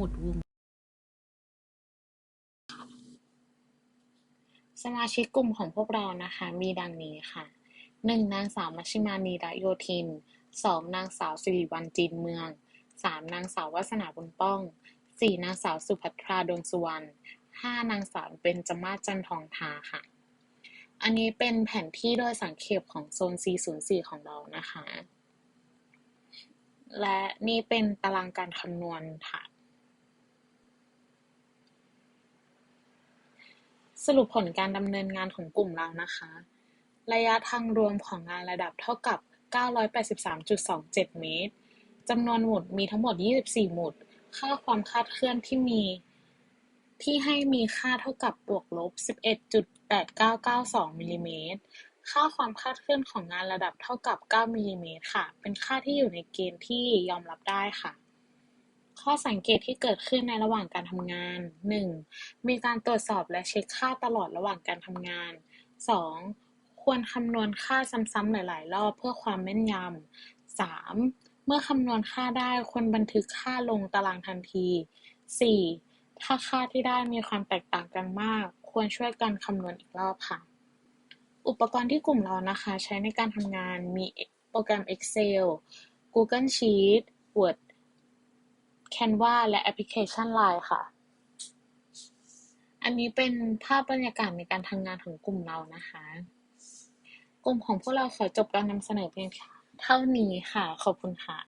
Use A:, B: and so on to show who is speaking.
A: มุดหมู่สมาชิกกลุ่มของพวกเรานะคะ มีดังนี้ค่ะ หนึ่งนางสาวมัชชิมานีระโยธินสองนางสาวสิริวัลจีนเมืองสามนางสาววาสนาบุญป้องสี่นางสาวสุภัทราดวงสุวรรณห้านางสาวเบญจมาศจันทองทาค่ะ อันนี้เป็นแผนที่โดยสังเขปของโซน C04 ของเรานะคะ และนี่เป็นตารางการคำนวณค่ะ สรุปผลการดำเนินงานของกลุ่มเรานะคะ ระยะทางรวมของงานระดับเท่ากับ 983.27 เมตร จำนวนหมุดมีทั้งหมด 24 หมุด ค่าความคลาดเคลื่อนที่มี ที่ให้มีค่าเท่ากับบวกลบ 11.8992มิลลิเมตร ค่าความคลาดเคลื่อนของงานระดับเท่ากับ 9มิลลิเมตรค่ะ เป็นค่าที่อยู่ในเกณฑ์ที่ยอมรับได้ค่ะ ข้อสังเกตที่เกิดขึ้นในระหว่างการทำงาน 1. มีการตรวจสอบและเช็คค่าตลอดระหว่างการทำงาน 2. ควรคำนวณค่าซ้ำๆหลาย ๆ รอบเพื่อความแม่นยำ 3. เมื่อคำนวณค่าได้ควรบันทึกค่าลงตารางทันที 4. ถ้าค่าที่ได้มีความแตกต่างกันมาก ควรช่วยกันคำนวณอีกรอบค่ะ อุปกรณ์ที่กลุ่มเรานะคะ ใช้ในการทำงานมีโปรแกรม Excel Google Sheet Word Canva และแอปพลิเคชัน LINE ค่ะ อันนี้เป็นภาพบรรยากาศในการทำงานของกลุ่มเรานะคะ กลุ่มของพวกเราขอจบการนำเสนอเพียงเท่านี้ค่ะ ขอบคุณค่ะ